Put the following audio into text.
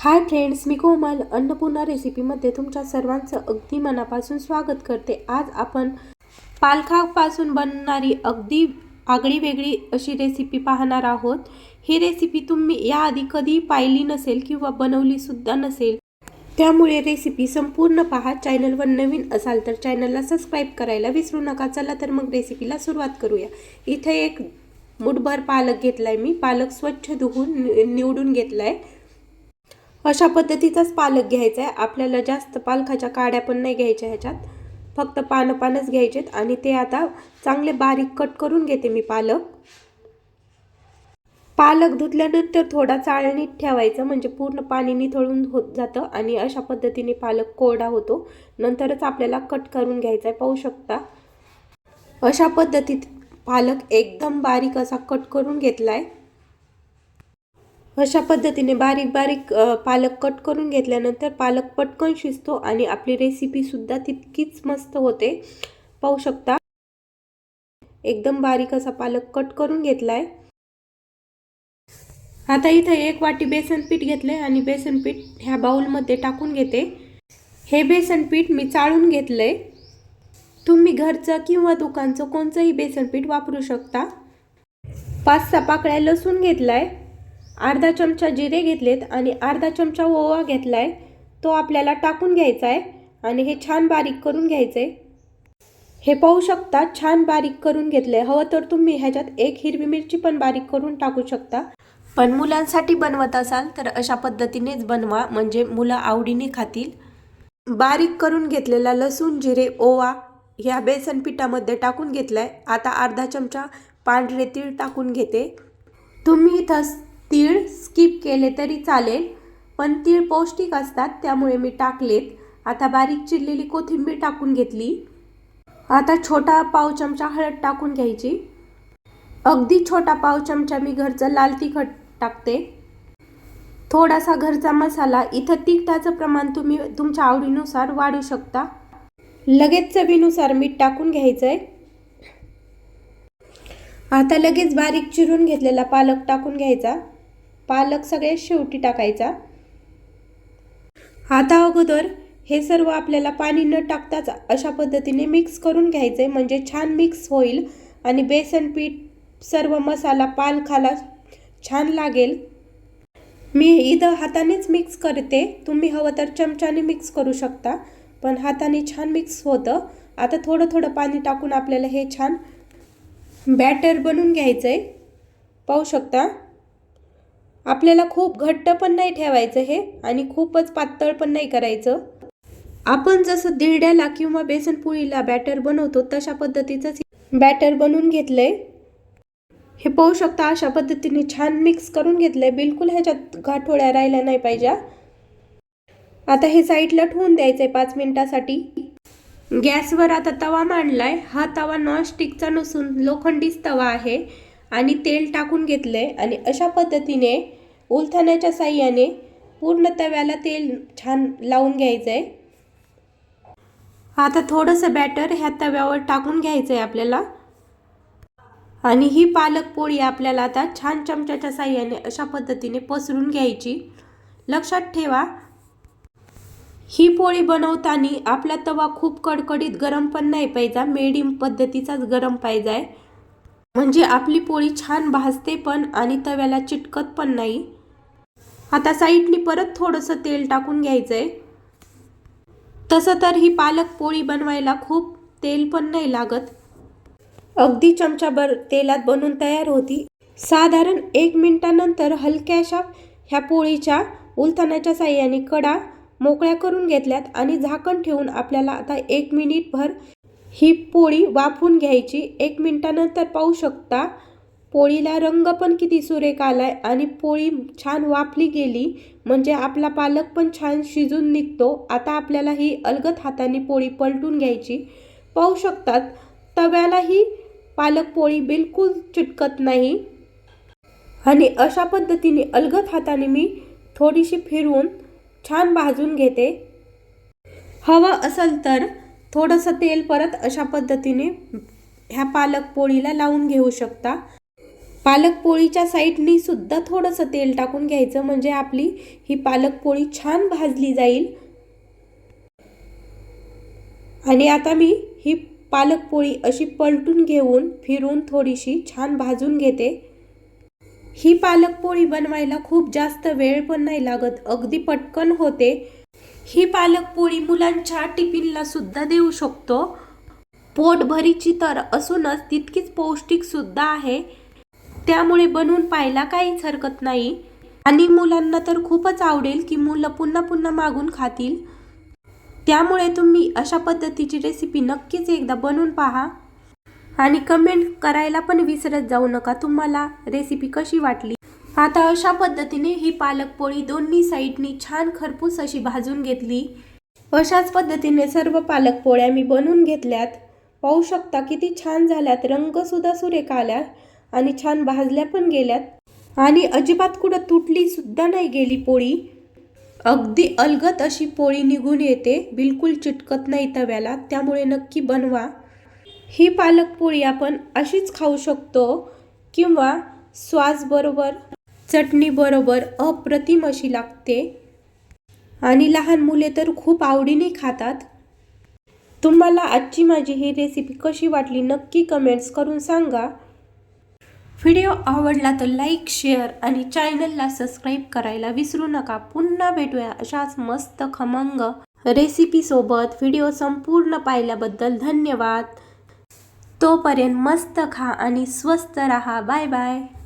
Hi friends मी कोमल. अन्नपूर्णा रेसिपीमध्ये तुमच्या सर्वांचं अगदी मनापासून स्वागत करते. आज आपण पालखापासून बनणारी अगदी आगळी वेगळी अशी रेसिपी पाहणार आहोत. ही रेसिपी तुम्ही याआधी कधी पाहिली नसेल किंवा बनवली सुद्धा नसेल त्यामुळे रेसिपी संपूर्ण पहा. चॅनलवर नवीन असाल तर चॅनलला सबस्क्राईब करायला विसरू नका. चला तर मग रेसिपीला सुरुवात करूया. इथे एक मुठभर पालक घेतला आहे मी. पालक स्वच्छ धुवून नि- निवडून आहे अशा पद्धतीचाच पालक घ्यायचा आहे आपल्याला जास्त पालकाच्या काड्या पण नाही घ्यायच्या ह्याच्यात. फक्त पानं पानच घ्यायचेत आणि ते आता चांगले बारीक कट करून घेते मी पालक. पालक धुतल्यानंतर थोडा चाळणीत ठेवायचं म्हणजे पूर्ण पाणी निथळून होत जातं आणि अशा पद्धतीने पालक कोरडा होतो. नंतरच आपल्याला कट करून घ्यायचा आहे पाहू शकता. अशा पद्धतीत पालक एकदम बारीक असा कट करून घेतला आहे अशा पद्धतीने बारीक बारीक पालक कट करून घेतल्यानंतर पालक पटकन शिजतो आणि आपली रेसिपीसुद्धा तितकीच मस्त होते. पाहू शकता. एकदम बारीक असा पालक कट करून घेतलाय. आता इथं एक वाटी बेसन पीठ घेतलंय आणि बेसन पीठ ह्या बाउलमध्ये टाकून घेते. हे बेसन पीठ मी चाळून घेतलंय. तुम्ही घरचं किंवा दुकानचं कोणचंही बेसन पीठ वापरू शकता. पाच सहा पाकळ्या लसूण घेतलाय. अर्धा चमचा जिरे घेतलेत आणि अर्धा चमचा ओवा घेतला आहे तो आपल्याला टाकून घ्यायचा आहे आणि हे छान बारीक करून घ्यायचंय. हे पाहू शकता छान बारीक करून घेतलंय. हवं तर तुम्ही ह्याच्यात एक हिरवी मिरची पण बारीक करून टाकू शकता. पण मुलांसाठी बनवत असाल तर अशा पद्धतीनेच बनवा म्हणजे मुलं आवडीने खातील. बारीक करून घेतलेला लसूण जिरे ओवा ह्या बेसन पिठामध्ये टाकून घेतलाय. आता अर्धा चमचा पांढरे तीळ टाकून घेते. तुम्ही इथं तीळ स्किप केले तरी चालेल पण तीळ पौष्टिक असतात त्यामुळे मी टाकलेत. आता बारीक चिरलेली कोथिंबीर टाकून घेतली. आता छोटा पाव चमचा हळद टाकून घ्यायची. अगदी छोटा पाव चमचा मी घरचं लाल तिखट टाकते. थोडासा घरचा मसाला इथं तिखटाचं प्रमाण तुम्ही तुमच्या आवडीनुसार वाढू शकता. लगेच चवीनुसार मीठ टाकून घ्यायचं आहे आता लगेच बारीक चिरून घेतलेला पालक टाकून घ्यायचा. पालक सगळ्यात शेवटी टाकायचा. आता अगोदर हे सर्व आपल्याला पाणी न टाकताच अशा पद्धतीने मिक्स करून घ्यायचं आहे म्हणजे छान मिक्स होईल आणि बेसन पीठ सर्व मसाला पालखाला छान लागेल. मी इथं हातानेच मिक्स करते. तुम्ही हवं तर चमच्याने मिक्स करू शकता. पण हाताने छान मिक्स होतं. आता थोडं थोडं पाणी टाकून आपल्याला हे छान बॅटर बनवून घ्यायचं आहे पाहू शकता? आपल्याला खूप घट्ट पण नाही ठेवायचं हे आणि खूपच पातळ पण नाही करायचं. आपण जसं दिरड्याला किंवा बेसनपोळीला बॅटर बनवतो तशा पद्धतीचंच बॅटर बनवून घेतलंय. हे पाहू शकता अशा पद्धतीने छान मिक्स करून घेतलंय. बिलकुल ह्याच्यात गाठोळ्या राहिल्या नाही पाहिजे. आता हे साईडला ठेवून आहे पाच मिनिटासाठी. गॅसवर आता तवा मांडलाय. हा तवा नॉनस्टिकचा नसून लोखंडीच तवा आहे. आणि तेल टाकून घेतलं आहे आणि अशा पद्धतीने उलथण्याच्या साह्याने पूर्ण तव्याला तेल छान लावून घ्यायचं आहे आता थोडंसं बॅटर ह्या तव्यावर टाकून घ्यायचं आहे आपल्याला. आणि ही पालक पोळी आपल्याला आता छान चमच्याच्या साह्याने अशा पद्धतीने पसरून घ्यायची. लक्षात ठेवा. ही पोळी बनवताना आपला तवा खूप कडकडीत गरम पण नाही पाहिजे. मेडियम पद्धतीचाच गरम पाहिजे. म्हणजे आपली पोळी छान भाजते पण आणि तव्याला चिटकत पण नाही. आता साईडनी परत थोडंसं तेल टाकून घ्यायचंय. तसं तर ही पालक पोळी बनवायला खूप तेल पण नाही लागत. अगदी चमचाभर तेलात बनवून तयार होती. साधारण एक मिनिटानंतर हलक्याशा ह्या पोळीच्या उलथनाच्या साह्याने कडा मोकळ्या करून घेतल्यात आणि झाकण ठेवून आपल्याला आता एक मिनिटभर ही पोळी वाफून घ्यायची. एक मिनटानंतर पाहू शकता. पोळीला रंग पण किती सुरेख आलाय आणि पोळी छान वाफली गेली. म्हणजे आपला पालक पण छान शिजून निघतो. आता आपल्याला ही अलगद हाताने पोळी पलटून घ्यायची. पाहू शकतात तव्याला ही पालक पोळी बिलकुल चिटकत नाही. आणि अशा पद्धतीने अलगद हाताने मी थोडीशी फिरवून छान भाजून घेते. हवं असेल तर थोडंसं तेल परत अशा पद्धतीने ह्या पालक पोळीला लावून घेऊ शकता. पालक पोळीच्या साईडनी सुद्धा थोडंसं तेल टाकून घ्यायचं म्हणजे आपली ही पालक पोळी छान भाजली जाईल. आणि आता मी ही पालक पोळी अशी पलटून घेऊन फिरून थोडीशी छान भाजून घेते. ही पालक पोळी बनवायला खूप जास्त वेळ पण नाही लागत अगदी पटकन होते. ही पालक पोळी मुलांच्या टिफिनला सुद्धा देऊ शकतो. पोटभरीची तर असूनच तितकीच पौष्टिक सुद्धा आहे. त्यामुळे बनवून पाहायला काहीच हरकत नाही. आणि मुलांना तर खूपच आवडेल की मुलं पुन्हा पुन्हा मागून खातील. त्यामुळे तुम्ही अशा पद्धतीची रेसिपी नक्कीच एकदा बनवून पहा. आणि कमेंट करायला पण विसरत जाऊ नका. तुम्हाला रेसिपी कशी वाटली? आता अशा पद्धतीने ही पालक पोळी दोन्ही साईडनी छान खरपूस अशी भाजून घेतली. अशाच पद्धतीने सर्व पालक पोळ्या मी बनवून घेतल्यात. पाहू शकता किती छान झाल्यात. रंगसुद्धा सुरेख आल्या आणि छान भाजल्या पण गेल्यात. आणि अजिबात कुठं तुटलीसुद्धा नाही गेली पोळी. अगदी अलगत अशी पोळी निघून येते. बिलकुल चिटकत नाही तव्याला. त्यामुळे नक्की बनवा. ही पालक पोळी आपण अशीच खाऊ शकतो किंवा स्वासबरोबर चटणीबरोबर चटणी बरोबर अप्रतिम अशी लागते. आणि लहान मुले तर खूप आवडीने खातात. तुम्हाला आजची माझी ही रेसिपी कशी वाटली नक्की कमेंट्स करून सांगा. व्हिडिओ आवडला तर लाईक शेअर आणि चॅनलला सबस्क्राईब करायला विसरू नका. पुन्हा भेटूया अशाच मस्त खमंग रेसिपीसोबत व्हिडिओ संपूर्ण पाहिल्याबद्दल धन्यवाद. तोपर्यंत मस्त खा आणि स्वस्त रहा. Bye bye